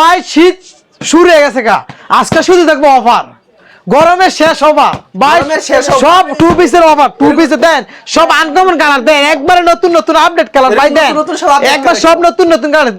ভাই শীত শুরু হয়ে গেছে গা। আজকে শুধু দেখব অফার। গরমের শেষ অফার সব টু পিসের অফার টু পিসে দেন। সব আনকমন কালার দেন। একবারে নতুন নতুন আপডেট কালার ভাই দেন। একবার সব নতুন নতুন কালার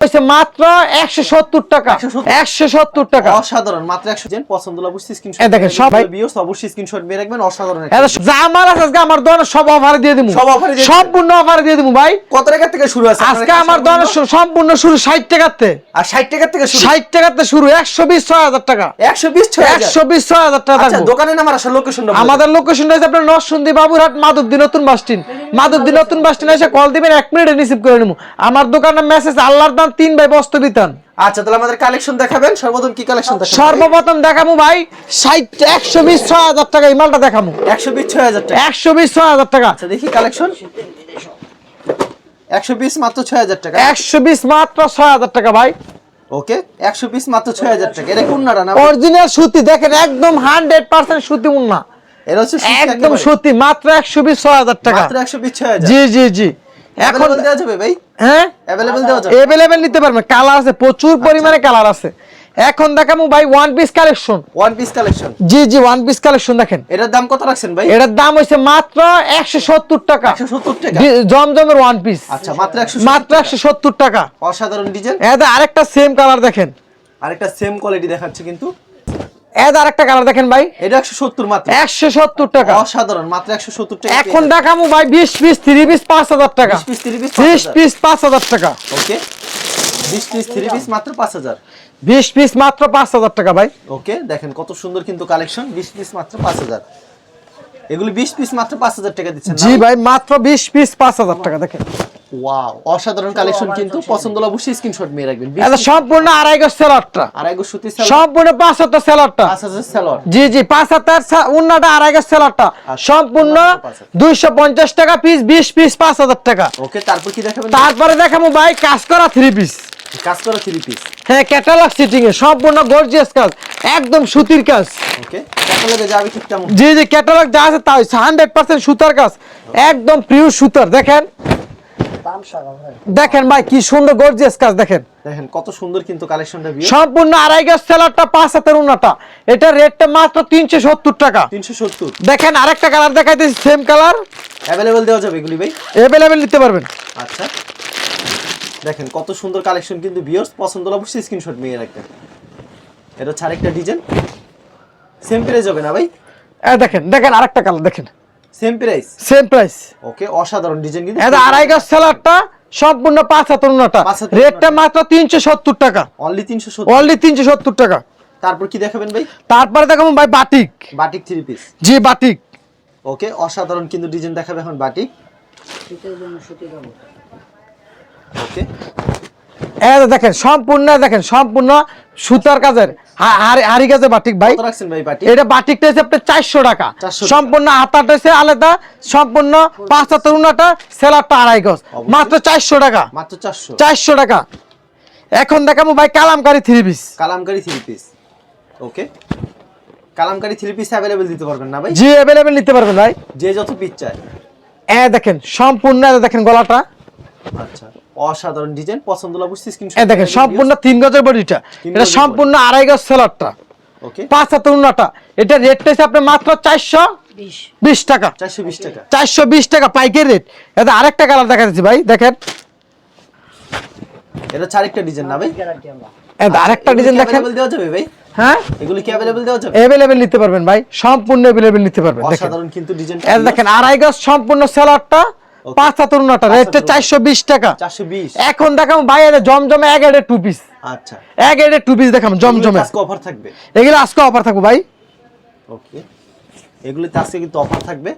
হচ্ছে মাত্র একশো সত্তর টাকা। একশো সত্তর। টাকা। অসাধারণ। মাত্র একশো জন পছন্দ হলে অবশ্যই স্ক্রিনশট দেখেন, সব ভাই- ভিউস অবশ্যই স্ক্রিনশট মেরে রাখবেন। অসাধারণ যা আমার আছে আজকে আমার দোকানে সব অফারে দিয়ে দিবো সব। সম্পূর্ণ অফারে দিয়ে দিবো ভাই। কত টাকা থেকে শুরু আছে? আজকে আমার দোকানে সম্পূর্ণ শুরু? ষাট টাকাতে আর 60 টাকা থেকে শুরু? ষাট টাকাতে শুরু। একশো বিশ ছয় হাজার টাকা। 120 ছয় হাজার। একশো বিশ ছয় হাজার টাকা আচ্ছা আসলে লোকেশনটা আমাদের আপনার নরসিংদী বাবুরহাট মাধবদী নতুন বাস স্ট্যান্ড মাধবদী নতুন বাস স্ট্যান্ড এসে কল দিবেন মিনিটে রিসিভ করে নেব আমার দোকানের মেসেজ আল্লাহর দাম তিন ভাই বস্তু বিতান আচ্ছা তাহলে আমাদের কালেকশন দেখাবেন সর্বপ্রথম কি কালেকশন দেখাবেন? সর্বপ্রথম দেখামু ভাই ষাট একশো বিশ ছয় হাজার টাকা এই মালটা দেখামু। 120 ছয় হাজার টাকা। একশো বিশ ছয় হাজার টাকা। আচ্ছা দেখি কালেকশন 120 মাত্র 6000 টাকা। একশো বিশ মাত্র ছয় হাজার টাকা ভাই। ওকে? 120 মাত্র 6000 টাকা। এটা কোন নাড়া না? অরিজিনাল সুতি দেখেন একদম হান্ড্রেড পার্সেন্ট সুতি উন্না এটা হচ্ছে সুতি একদম সুতি মাত্র একশো বিশ ছয় হাজার টাকা। মাত্র 120 ছয় হাজার। জি জি জি। এখন দেওয়া যাবে ভাই? হ্যাঁ? अवेलेबल দেওয়া যাবে। এভেলেবেল নিতে পারবেন। কালার আছে প্রচুর পরিমাণে কালার আছে। এখন দেখামু ভাই one piece collection one piece collection জি জি ওয়ান পিস কালেকশন দেখেন। এটার দাম কত রাখছেন ভাই? এটার দাম হইছে মাত্র একশো সত্তর টাকা। 170 টাকা? জমজমের ওয়ান পিস আচ্ছা মাত্র 170 মাত্র একশো সত্তর টাকা। অসাধারণ ডিজাইন। এটা আরেকটা সেম কালার দেখেন। আরেকটা সেম কোয়ালিটি দেখাচ্ছে কিন্তু। এটা আরেকটা কালার দেখেন ভাই। এটা 170 মাত্র। একশো সত্তর টাকা। অসাধারণ মাত্র 170 টাকা এখন দেখামু ভাই বিশ পিস থ্রি পিস পাঁচ হাজার টাকা। 20 পিস 30 পিস বিশ পিস পাঁচ হাজার টাকা। ওকে 20 পিস 3 পিস মাত্র 5000 বিশ পিস মাত্র পাঁচ হাজার টাকা ভাই। ওকে দেখেন কত সুন্দর কিন্তু কালেকশন 20 পিস মাত্র 5000 এগুলি 20 পিস মাত্র 5000 টাকা দিচ্ছেন জি ভাই? মাত্র বিশ পিস পাঁচ হাজার টাকা দেখেন। ওয়াও অসাধারণ কালেকশন কিন্তু পছন্দ হলে অবশ্যই স্ক্রিনশট নিয়ে রাখবেন। এটা সম্পূর্ণ আড়াই গজ সেলারটা। আড়াই গো সুতি সম্পূর্ণ পাঁচ হাজার সেলারটা। 5000 সেলর। জি জি পাঁচ হাজার উন্নাটা আড়াই গজ সেলারটা। সম্পূর্ণ দুইশো পঞ্চাশ টাকা পিস বিশ পিস পাঁচ হাজার টাকা। ওকে তারপর কি দেখাবেন? তারপরে দেখাবো ভাই কাজ করা থ্রি পিস কাজ করা 3 পিস হ্যাঁ ক্যাটালগ সিটিং এ সম্পূর্ণ গর্জিয়াস কাজ একদম সুতির কাজ। ওকে ক্যাটালগে যাবে ঠিক জি জি ক্যাটালগ যা আছে তাই হান্ড্রেড পার্সেন্ট সুতার কাজ একদম প্রিয় সুতার দেখেন। দেখেন ভাই কি সুন্দর গর্জিয়াস কাজ দেখেন। দেখেন কত সুন্দর কিন্তু কালেকশনটা সম্পূর্ণ আড়াই গাছ সেলারটা পাঁচ হাতের উন্নাটা এটা রেটটা মাত্র তিনশো সত্তর টাকা। 370 দেখেন আরেকটা কালার দেখাইতেছি সেম কালার অ্যাভেলেবল দেওয়া যাবে এগুলি ভাই? এভেলেবেল নিতে পারবেন। আচ্ছা। দেখেন কত সুন্দর কালেকশন কিন্তু ভিউয়ার্স পছন্দ হলে অবশ্যই স্ক্রিনশট নিয়ে রাখবেন। এটা হচ্ছে আরেকটা ডিজাইন সেম প্রাইস হবে না ভাই? এ দেখেন দেখেন আরেকটা কালার দেখেন। Same price same price okay অসাধারণ ডিজাইন কিন্তু এটা আড়াই গাছ সেলারটা সম্পূর্ণ পাঁচ হাতের উন্নাটা রেটটা মাত্র তিনশো সত্তর টাকা। অনলি 370 অনলি তিনশো সত্তর টাকা। তারপর কি দেখাবেন ভাই? তারপরে দেখাবো ভাই বাটিক। বাটিক থ্রি পিস জি বাটিক। ওকে অসাধারণ কিন্তু ডিজাইন দেখাবে এখন বাটিক। ওকে এ দেখেন সম্পূর্ণ দেখেন সম্পূর্ণ সুতার কাজের হা- হাড়ি- হাড়ি কাজের বাটিক ভাই। এটা বাটিকটা হচ্ছে আপনার চারশো টাকা। সম্পূর্ণ হাতাটা হচ্ছে আলাদা সম্পূর্ণ পাঁচ হাতের উন্নাটা সেলারটা আড়াই গজ। মাত্র চারশো টাকা। মাত্র 400 চারশো টাকা। এখন দেখাবো ভাই Kalamkari three piece Kalamkari three piece okay Kalamkari three piece available দিতে পারবেন না ভাই? জি অ্যাভেলেবেল নিতে পারবেন ভাই। যে যত পিস চায়। এ দেখেন সম্পূর্ণ দেখেন গলাটা। আচ্ছা। অসাধারণ ডিজাইন পছন্দ হলে অবশ্যই স্ক্রিনশট এ দেখেন সম্পূর্ণ তিন গজের বডিটা এটা সম্পূর্ণ আড়াই গজ সেলারটা ওকে পাঁচ হাতের উন্নাটা। এটা রেটটা হচ্ছে আপনার মাত্র চারশো বিশ। টাকা। 420 টাকা। চারশো বিশ টাকা পাইকারি রেট এটা আরেকটা কালার দেখা যাচ্ছে ভাই দেখেন। এটা হচ্ছে আরেকটা ডিজাইন না ভাই এটা আরেকটা ডিজাইন দেখেন। অ্যাভেলেবল দেওয়া যাবে ভাই? হ্যাঁ? এগুলি কি অ্যাভেলেবল দেওয়া যাবে? অ্যাভেলেবেল নিতে পারবেন ভাই সম্পূর্ণ অ্যাভেলেবেল নিতে পারবেন দেখেন। অসাধারণ কিন্তু ডিজাইন এটা দেখেন আড়াই গজ সম্পূর্ণ সেলারটা পাঁচ হাতের উন্নাটা রেটটা চারশো বিশ টাকা। 420 এখন দেখাম এটা জমজমে এক এডে টু পিস আচ্ছা। এক এডে টু পিস দেখাম জমজমে। আজকে অফার থাকবে? এগুলো আজকে অফার থাকব ভাই। ওকে এগুলিতে আজকে কিন্তু অফার থাকবে।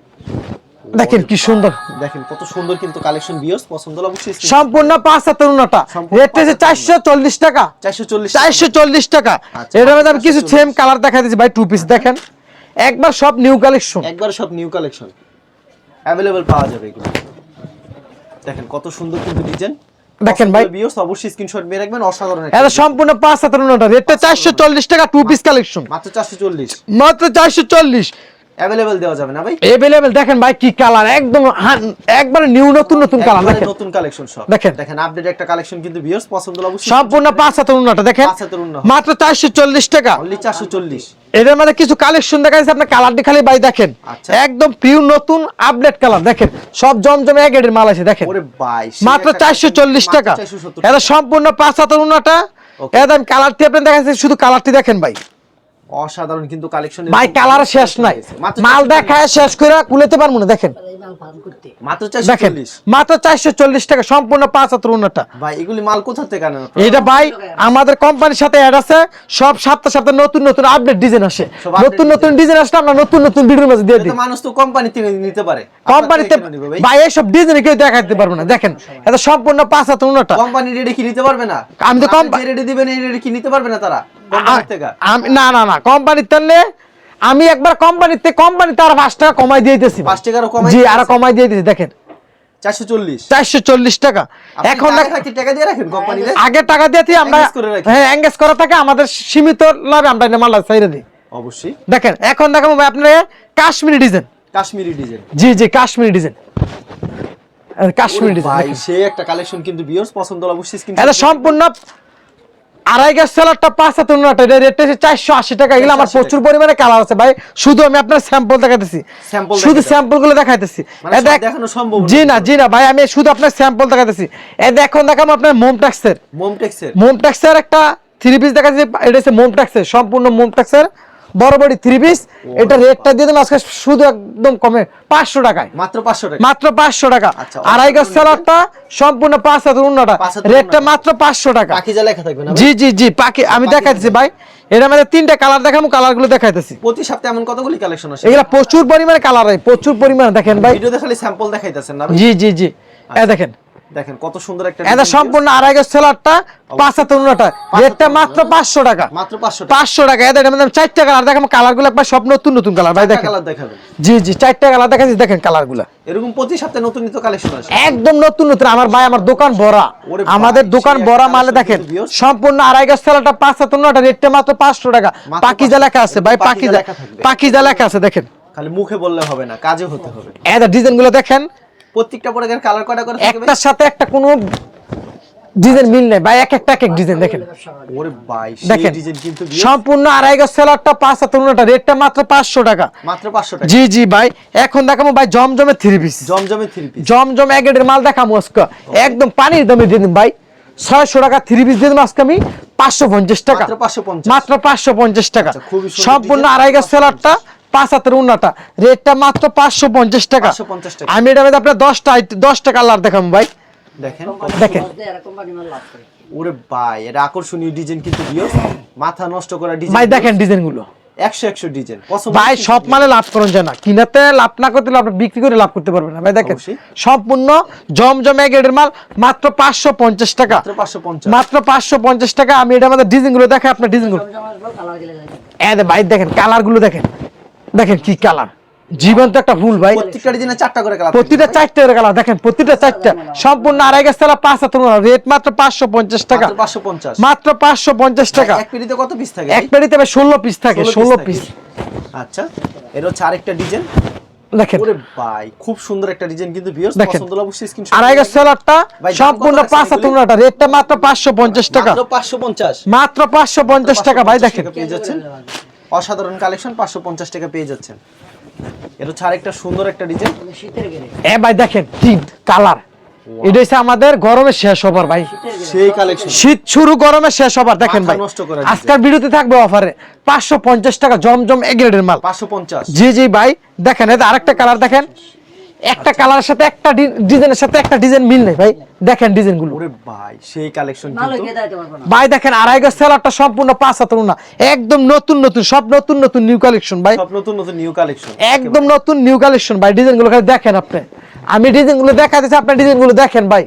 দেখেন কি সুন্দর। দেখেন কত সুন্দর কিন্তু কালেকশন ভিউয়ার্স পছন্দ হলে অবশ্যই সম্পূর্ণ পাঁচ হাতের উন্নাটা সম্পূর্ণ রেটটা হচ্ছে পাঁচ হাতের চারশো চল্লিশ টাকা। 440 চারশো চল্লিশ টাকা। আচ্ছা, মধ্যে আমি কিছু সেম কালার দেখা দিচ্ছি ভাই টু পিস দেখেন একবার সব নিউ কালেকশন একবার সব নিউ কালেকশন অ্যাভেলেবল পাওয়া যাবে এগুলো। দেখেন কত সুন্দর কিন্তু ডিজাইন দেখেন ভাই। ভিউয়ার্স অবশ্যই স্ক্রিনশট নিয়ে রাখবেন অসাধারণ এটা সম্পূর্ণ পাঁচ হাতের উন্নাটা রেটটা চারশো চল্লিশ টাকা টু পিস কালেকশন মাত্র 440 মাত্র চারশো চল্লিশ। অ্যাভেলেবেল দেওয়া যাবে না ভাই? এভেলেবেল দেখেন ভাই কি কালার একদম একবারে নিউ নতুন নতুন কালার দেখেন। নতুন কালেকশন সব। দেখেন। দেখেন আপডেট একটা কালেকশন কিন্তু ভিউয়ার্স পছন্দ হলে অবশ্যই সম্পূর্ণ পাঁচ হাতের উন্নটা দেখেন। পাঁচ হাতের উন্নত। মাত্র চারশো চল্লিশ টাকা। অনলি 440 এদের মধ্যে কিছু কালেকশন দেখা যাচ্ছে আপনার কালারটি খালি ভাই দেখেন। আচ্ছা। একদম পিউ নতুন আপডেট কালার দেখেন। সব জমজমে এক এডের মাল আছে দেখেন। ওরে ভাই মাত্র চারশো চল্লিশ টাকা। এটা সম্পূর্ণ পাঁচ হাতের উন্নটা Okay. একদম কালারটি আপনি দেখাচ্ছেন শুধু কালারটি দেখেন ভাই। অসাধারণ কিন্তু কালেকশন ভাই কালার শেষ নাই। মাল দেখায় শেষ করে কুলেতে পারব না দেখেন। মাত্র 440 মাত্র চারশো চল্লিশ টাকা সম্পূর্ণ পাঁচ হাতের উন্নটা ভাই এগুলি মাল কোথা থেকে আনেন এটা ভাই আমাদের কোম্পানির সাথে অ্যাড আছে সব সপ্তাহে সপ্তাহে নতুন নতুন আপডেট ডিজাইন আসে। নতুন নতুন ডিজাইন আসলে আমরা নতুন নতুন ভিডিওর মাঝে দিয়ে দিই। মানুষ তো কোম্পানি থেকে নিতে পারে। কোম্পানিতে থেকে ভাই? এই সব ডিজাইন কেউ দেখাতে পারবে না দেখেন। এটা সম্পূর্ণ পাঁচ হাতের উন্নটা কোম্পানি রেডি কি নিতে পারবে না? আমি তো কোম্পানি রেডি দিবেন এই রেডি কি নিতে পারবে না তারা? আমি না না না কোম্পানির তাহলে আমি একবার কোম্পানিতে কোম্পানিতে আর পাঁচ টাকা কমাই দিয়ে দিতেছি পাঁচ টাকা কমাই জি? কমাই দিয়ে দিতেছি দেখেন 440 চারশো চল্লিশ টাকা। এখন এখন দেখ- থাকি টাকা দিয়ে রাখেন কোম্পানিতে? আগে টাকা দিয়েছি আমরা Engage করে রাখি। হ্যাঁ এঙ্গেজ করা থাকে আমাদের সীমিত লাভে আমরা এটা ছাইরে দিই। অবশ্যই। দেখেন এখন দেখাবো আপনার কাশ্মীরি ডিজাইন। কাশ্মীরি ডিজাইন। জি জি কাশ্মীরি ডিজাইন। কাশ্মীরি ডিজাইন ভাই সে একটা কালেকশন কিন্তু ভিউয়ার্স পছন্দ অবশ্যই স্ক্রিন এটা সম্পূর্ণ আড়াই গ্যাস সেলারটা পাঁচ হাতে এটা রেট হচ্ছে চারশো আশি টাকা। এগুলো আমার প্রচুর পরিমাণে কালার আছে ভাই। শুধু আমি আপনার স্যাম্পল দেখাইতেছি। শুধু স্যাম্পলগুলো দেখাইতেছি। মানে। জি না জি না ভাই আমি শুধু আপনার স্যাম্পল দেখাইতেছি। এ দেখুন দেখাবো আপনার মোমটাক্সের মোমটেক্সের মোমটাক্সের একটা থ্রি পিস দেখাচ্ছি এটা হচ্ছে মোমটাক্সের সম্পূর্ণ মোমটাক্সের বড় বড় থ্রি পিস এটা রেটটা দিয়ে দেবো আজকে শুধু একদম কমে পাঁচশো টাকায়। মাত্র 500 টাকা। মাত্র পাঁচশো টাকা। আচ্ছা, আড়াই গাছ সেলারটা সম্পূর্ণ পাঁচ হাজার উন্নটা। রেটটা মাত্র পাঁচশো টাকা। লেখা থাকবে জি জি জি পাখি আমি দেখাইতেছি ভাই। এর মধ্যে তিনটা কালার দেখাবো কালারগুলো দেখাইতেছি। প্রতি সপ্তাহে এমন কতগুলি কালেকশন আসে? এগুলা প্রচুর পরিমাণে কালার হয় প্রচুর পরিমাণে দেখেন ভাই। ভিডিওতে খালি স্যাম্পল দেখাইতেছেন না জি জি জি। এ দেখেন দেখেন কত সুন্দর একটা এটা সম্পূর্ণ আড়াই গাছ সেলারটা রেটটা মাত্র পাঁচশো টাকা। মাত্র 500 টাকা। পাঁচশো টাকা। গুলো একবার সব নতুন নতুন কালার। ভাই দেখেন। কালার দেখাবেন। জি জি কালার দেখাচ্ছি। দেখেন এরকম প্রতি সপ্তাহে নতুন নিত্য কালেকশন আসে। একদম নতুন নতুন। আমার ভাই আমার দোকান ভরা। আমাদের দোকান ভরা মালে দেখেন। সম্পূর্ণ আড়াই গাছ তেলাটা পাঁচ হাত নটা রেটটা মাত্র পাঁচশো টাকা। মাত্র পাকিজা 500 লেখা আছে ভাই পাকিজা পাকিজা। লেখা আছে দেখেন। খালি মুখে বললে হবে না কাজে হতে হবে। এদের ডিজাইনগুলো দেখেন। প্রত্যেকটা পরে কালার কয়টা করে থাকবে একটার সাথে একটা কোনো ডিজাইন মিল নেই। ভাই এক একটা এক এক ডিজাইন দেখেন। ওরে ভাই সেই দেখেন ডিজাইন কিন্তু সম্পূর্ণ আড়াই গাছ সেলারটা পাঁচ হাত নটা রেটটা মাত্র পাঁচশো টাকা। মাত্র 500 টাকা। জি জি ভাই। এখন দেখাবো ভাই জমজমে থ্রি পিস জমজমে থ্রি পিস জমজম এগেটের মাল দেখাবো আজকে। একদম পানির দামে দিয়ে দিন ভাই। ছয়শো টাকা থ্রি পিস দিয়ে দিন আজকে আমি। পাঁচশো পঞ্চাশ টাকা। মাত্র 550 মাত্র পাঁচশো পঞ্চাশ টাকা। আচ্ছা, সম্পূর্ণ আড়াই গাছ সেলারটা। পাঁচ হাতের উন্নাটা। রেটটা মাত্র পাঁচশো পঞ্চাশ টাকা। আমি এটা আপনার দশটা আইট- দশটা কালার দেখাবো ভাই। দেখেন। দেখেন। ওরে ভাই এটা আকর্ষণীয় ডিজাইন কিন্তু মাথা নষ্ট করা ডিজাইন। ভাই দেখেন ডিজাইনগুলো 100 100 ডিজাইন ভাই সব মালে লাভ করুন যায় না। কিনাতে লাভ না করতে আপনি বিক্রি করে লাভ করতে পারবেন না। ভাই দেখেন। সম্পূর্ণ জমজম এগেটের মাল মাত্র পাঁচশো পঞ্চাশ টাকা। মাত্র পাঁচশো পঞ্চাশ। টাকা। আমি এটা আমাদের ডিজাইনগুলো দেখে আপনার ডিজাইনগুলো এ ভাই দেখেন কালারগুলো দেখেন। দেখেন কি কালার জীবন্ত একটা ফুল ভাই। ডিজাইনে চারটা করে কালার প্রতিটা চারটে কালার দেখেন প্রতিটা চারটা। সম্পূর্ণ আড়াই গাছ তালা পাঁচ হাত রেট মাত্র পাঁচশো পঞ্চাশ টাকা। মাত্র পাঁচশো পঞ্চাশ। টাকা। এক পেটিতে কত পিস থাকে? এক ভাই? ষোলো পিস থাকে ষোলো পিস আচ্ছা এর হচ্ছে আরেকটা ডিজাইন। দেখেন। ওরে ভাই খুব সুন্দর একটা ডিজাইন কিন্তু ভিউয়ার্স দেখেন। পছন্দ হলে অবশ্যই স্ক্রিনশট আড়াই গাছ সেলারটা সম্পূর্ণ কত আছে পাঁচ হাত এগুলি? রেটটা মাত্র পাঁচশো পঞ্চাশ টাকা। মাত্র 550 মাত্র পাঁচশো পঞ্চাশ টাকা ভাই 550 দেখেন। পেয়ে যাচ্ছেন। অসাধারণ কালেকশন 550 টাকা পেয়ে যাচ্ছেন। এটা হচ্ছে আরেকটা সুন্দর একটা ডিজাইন। এ ভাই দেখেন তিন কালার। এটা হচ্ছে আমাদের গরমে শেষ হবার ভাই। সেই কালেকশন। শীত শুরু গরমে শেষ হবার। দেখেন ভাই নষ্ট করা ডিজাইন। আজকের ভিডিওতে থাকবে অফারে পাঁচশো পঞ্চাশ টাকা জমজম এগ্রেডের মাল। 550 জি জি ভাই দেখেন এটা আরেকটা কালার দেখেন। একটা কালারের সাথে একটা ডিজাইনের সাথে একটা ডিজাইন মিল নেই ভাই। দেখেন ডিজাইনগুলো ওরে ভাই সেই কালেকশন কিন্তু ভাই দেখেন আড়াই গজ সেলারটা সম্পূর্ণ পাঁচ হাতের না একদম নতুন নতুন সব নতুন নতুন নিউ কালেকশন ভাই। সব নতুন নতুন নিউ কালেকশন একদম নতুন নিউ কালেকশন ভাই। ডিজাইনগুলো খালি দেখেন আপনি। আমি ডিজাইনগুলো দেখাতেছি আপনি ডিজাইনগুলো দেখেন ভাই।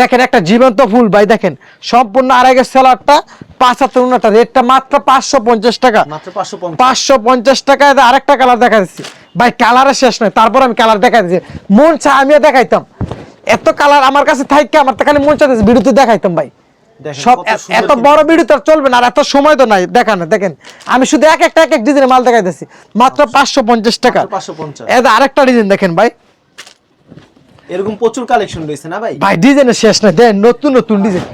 দেখেন একটা জীবন্ত ফুল ভাই দেখেন। সম্পূর্ণ আড়াই গজ সেলারটা পাঁচ হাতের উন্নটা রেটটা মাত্র পাঁচশো পঞ্চাশ টাকা। পাঁচশো পঞ্চাশ। টাকায় আরেকটা কালার দেখা দিচ্ছি। ভাই কালারের শেষ নয় তারপর আমি কালার দেখা দিচ্ছি মন চা আমিও দেখাইতাম। এত কালার আমার কাছে থাকতে আমার তো খালি মন চাইতেছে দেখাইতাম ভাই। সব এত বড় ভিডিও তো আর চলবে না আর এত সময় তো নাই দেখান দেখেন। আমি শুধু এক একটা এক এক ডিজাইনের মাল দেখাইতেছি মাত্র পাঁচশো পঞ্চাশ টাকা। পাঁচশো পঞ্চাশ। এটা আরেকটা ডিজাইন দেখেন ভাই। এরকম প্রচুর কালেকশন রয়েছে না ভাই? ভাই ডিজাইনের শেষ নাই দেন নতুন নতুন ডিজাইন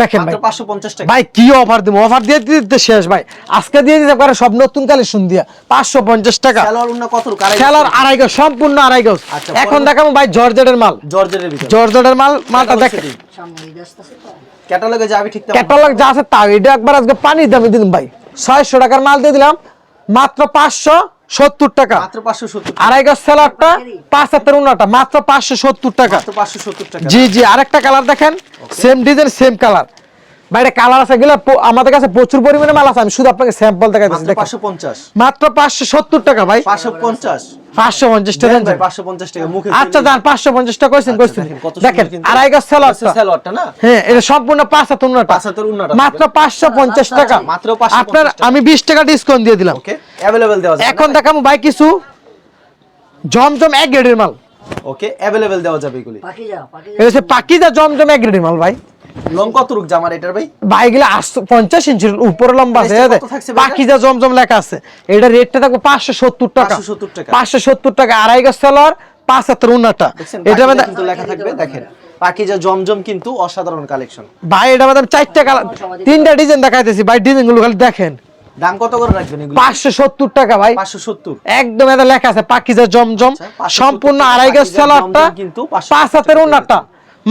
দেখেন ভাই। মাত্র পাঁচশো পঞ্চাশ টাকা। ভাই কি অফার দিব? অফার দিয়ে দিতে শেষ ভাই। আজকে দিয়ে দিতে পারে সব নতুন কালেকশন দিয়া। পাঁচশো পঞ্চাশ টাকা। খেলোয়াড় উন্না কত খেলার আড়াই গজ সম্পূর্ণ আড়াই গজ। আচ্ছা, এখন দেখাবো ভাই জর্জেটের মাল। জর্জের ভিতরে। জর্জেটের মাল মালটা দেখেন। ক্যাটালগে যাবে ঠিক। ক্যাটালগ যা আছে তাও। এটা একবার আজকে পানি দামে দিলাম ভাই। ছয়শো টাকার মাল দিয়ে দিলাম। মাত্র পাঁচশো। সত্তর টাকা। আড়াই গাছ স্যালাডটা পাঁচ হাতের উনাটা মাত্র পাঁচশো সত্তর টাকা। মাত্র পাঁচশো সত্তর টাকা। জি জি আরেকটা কালার দেখেন। সেম ডিজাইন সেম কালার বাইরে কালার আছে গেলে আমাদের কাছে প্রচুর পরিমাণে মাল আছে আমি শুধু আপনাকে স্যাম্পল দেখাই দিচ্ছি মাত্র দেখেন। পাঁচশো পঞ্চাশ। মাত্র পাঁচশো সত্তর টাকা ভাই। পাঁচশো পঞ্চাশ। পাঁচশো পঞ্চাশ টাকা ভাই পাঁচশো পঞ্চাশ টাকা মুখে আচ্ছা যান পাঁচশো পঞ্চাশ টাকা কইছেন আচ্ছা, কইছেন। দেখেন। আড়াই গাছ সেলারটা স্যালোয়ারটা না? হ্যাঁ এটা সম্পূর্ণ পাঁচ হাত উন্নটা। পাঁচ হাতের উন্নাটা মাত্র পাঁচশো পঞ্চাশ টাকা। মাত্র 550 আপনার আমি বিশ টাকা ডিসকাউন্ট দিয়ে দিলাম। ওকে অ্যাভেলেবেল দেওয়া যাবে এখন দেখাবো ভাই কিছু। জমজম এক গ্রেডের মাল। ওকে অ্যাভেলেবেল দেওয়া যাবে এগুলি। এটা হচ্ছে পাকিজা জমজম এক গ্রেডের মাল ভাই। লং কত রুক জামার এটার ভাই? ভাই এগুলো আটশো পঞ্চাশ ইঞ্চির উপরে লম্বা আছে Price টা কত থাকছে ভাই এটা? পাকিজা জমজম লেখা আছে এটা রেটটা থাকবে পাঁচশো সত্তর টাকা। 570 টাকা। পাঁচশো সত্তর টাকা আড়াই গাছ সেলার পাঁচ হাতের এটা মানে কিন্তু লেখা থাকবে দেখেন। পাকিজা জমজম কিন্তু অসাধারণ কালেকশন ভাই এটা মানে চারটা কালার তিনটা ডিজাইন দেখাইতেছি ভাই ডিজাইনগুলো খালি দেখেন। দাম কত করে রাখবেন এগুলো? পাঁচশো সত্তর টাকা ভাই। পাঁচশো সত্তর। একদম এটা লেখা আছে পাকিজা জমজম আচ্ছা, 570 সম্পূর্ণ আড়াই গাছ সেলারটা কিন্তু 570 পাঁচ হাতের উন্নাটা।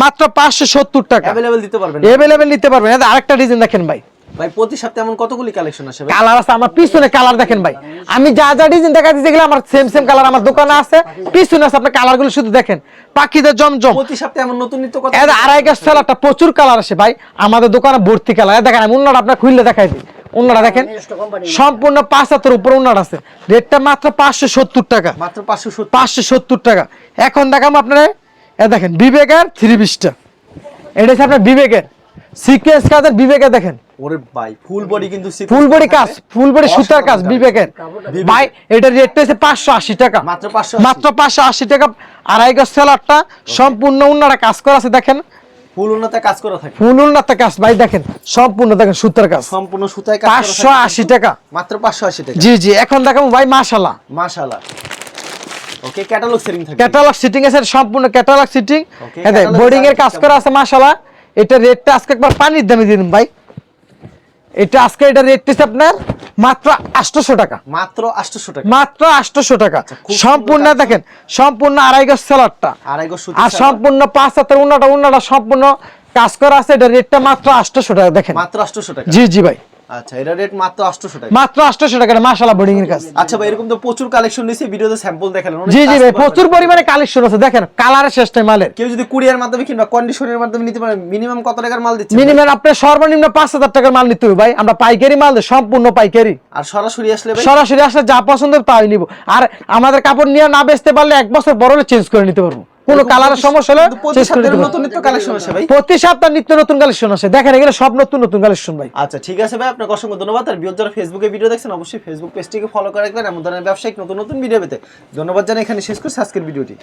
মাত্র পাঁচশো সত্তর টাকা। অ্যাভেলেবেল দিতে পারবেন নিতে পারবেন। এটা আরেকটা ডিজাইন দেখেন ভাই। ভাই প্রতি সপ্তাহে এমন কতগুলি কালেকশন আসে ভাই? কালার আছে আমার পিছনে কালার দেখেন ভাই। আমি যা যা ডিজাইন দেখাচ্ছি যেগুলো আমার সেম সেম কালার আমার দোকানে আছে পিছনে আছে আপনি কালারগুলো শুধু দেখেন। পাখিদের জমজম। প্রতি সপ্তাহে এমন নতুন নিত্য কত এর আড়াই গাছ সেলারটা প্রচুর কালার আছে ভাই। আমাদের দোকানে ভর্তি কালার দেখেন আমি উন্নাটা আপনার খুললে দেখাই দিই। উন্নাটা দেখেন সম্পূর্ণ পাঁচ হাতের উপর উন্নাটা আছে। রেটটা মাত্র পাঁচশো সত্তর টাকা। মাত্র পাঁচশো সত্তর। টাকা। এখন দেখাম আপনারা এ দেখেন বিবেকের থ্রি পিসটা এটা হচ্ছে আপনার বিবেকের। সিকোয়েন্স কাজের বিবেকের দেখেন। ওরে ভাই ফুল বডি কিন্তু ফুল বডি কাজ ফুল বডি সুতার কাজ। বিবেকের। ভাই এটা রেটটা হচ্ছে পাঁচশো আশি টাকা। মাত্র 580 মাত্র পাঁচশো আশি টাকা আড়াই গাছ সেলারটা সম্পূর্ণ উন্নারা কাজ করা আছে দেখেন। ফুল উন্নতে কাজ করা থাকে। ফুল উন্নাতে কাজ ভাই দেখেন সম্পূর্ণ দেখেন সুতার কাজ। সম্পূর্ণ সুতায় কাজ টাকা। মাত্র পাঁচশো আশি টাকা। জি জি এখন দেখাবো ভাই মাশাল্লাহ মাশাআল্লাহ। ওকে ক্যাটালগ সেটিং থাকে ক্যাটালগ সিটিং আছে সম্পূর্ণ ক্যাটালগ সিটিং হ্যাঁ বোর্ডিং এর কাজ করা আছে মাশাল্লাহ এটা রেটটা আজকে একবার পানির দামে দিন ভাই। এটা আজকে এটা রেট আপনার মাত্র আটশোশো টাকা। মাত্র আটশোশো টাকা। মাত্র আটশোশো টাকা। আচ্ছা, সম্পূর্ণ দেখেন সম্পূর্ণ আড়াই গজ সেলারটা আড়াই গজ সুতি আর সম্পূর্ণ পাঁচ হাতের উন্নাটা উন্নাটা সম্পূর্ণ কাজ করা আছে এটা রেটটা মাত্র আটশোশো টাকা দেখেন। মাত্র আটশোশো টাকা। জি জি ভাই। আচ্ছা এটা রেট মাত্র আটশোশো টাকা। মাত্র আটশোশো টাকা মাশাল্লাহ বোর্ডিং এর কাজ। আচ্ছা ভাই এরকম তো প্রচুর কালেকশন ভিডিওতে স্যাম্পল দেখালেন জি জি ভাই প্রচুর পরিমাণে কালেকশন আছে। দেখেন কালারের শেষ নাই মালের। কেউ যদি কুরিয়ার মাধ্যমে কিংবা কন্ডিশনের মাধ্যমে নিতে পারে মিনিমাম কত টাকার মাল দিচ্ছে মিনিমাম আপনার সর্বনিম্ন পাঁচ হাজার টাকার মাল নিতে হবে ভাই। আমরা পাইকারি মাল দিই সম্পূর্ণ পাইকারি। আর সরাসরি আসলে ভাই? সরাসরি আসলে যা পছন্দ তাই নিব। আর আমাদের কাপড় নিয়ে না বেচতে পারলে এক বছর বড় হলে চেঞ্জ করে নিতে পারব। কোনো কালারের সমস্যা হলে কিন্তু প্রতি সপ্তাহে নতুন নিত্য কালেকশন ভাই। প্রতি সপ্তাহ নিত্য নতুন কালেকশন আছে দেখেন এগুলো সব নতুন নতুন কালেকশন ভাই। আচ্ছা ঠিক আছে ভাই আপনাকে অসংখ্য ধন্যবাদ। আর বিয়োগ যারা ফেসবুকে ভিডিও দেখছেন অবশ্যই ফেসবুক পেজটিকে ফলো করে রাখবেন। এমন ধরনের ব্যবসায়িক নতুন নতুন ভিডিও পেতে। ধন্যবাদ জানাই এখানে শেষ করছি আজকের ভিডিওটি